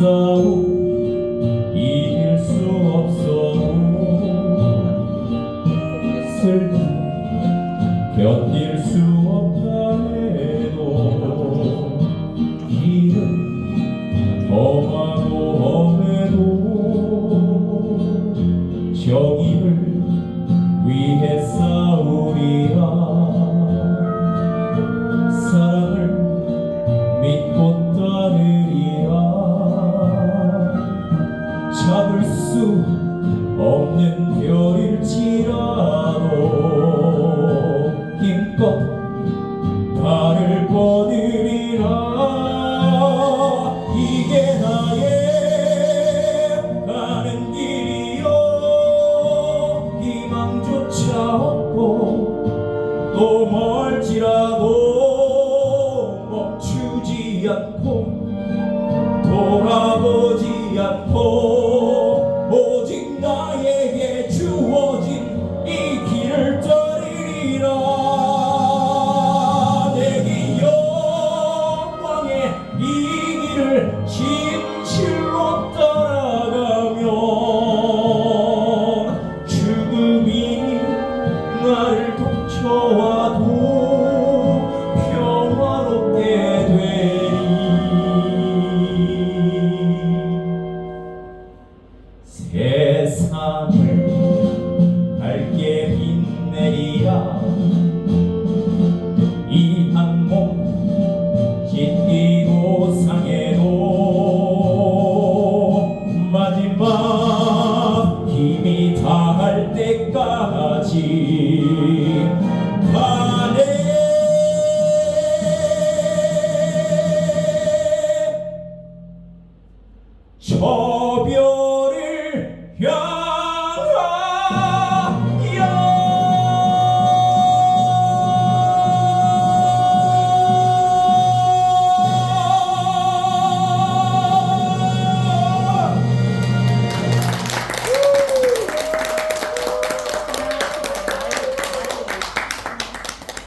싸움 이길 수 없어 슬픔 견딜 수 없다 해도 길은 험하고 험해도 정의를 위해 싸우리라. 사랑을 믿고 따르 없는 별일지라도 힘껏 발을 뻗으리라. 이게 나의 가는 길이요. 희망조차 없고 또 멀지라도 멈추지 않고 돌아보지 않고 덮쳐와도 평화롭게 되리 세상을 밝게 빛내리라 이 한몸 찢기고 상해도 마지막 힘이 다할 때까지 저병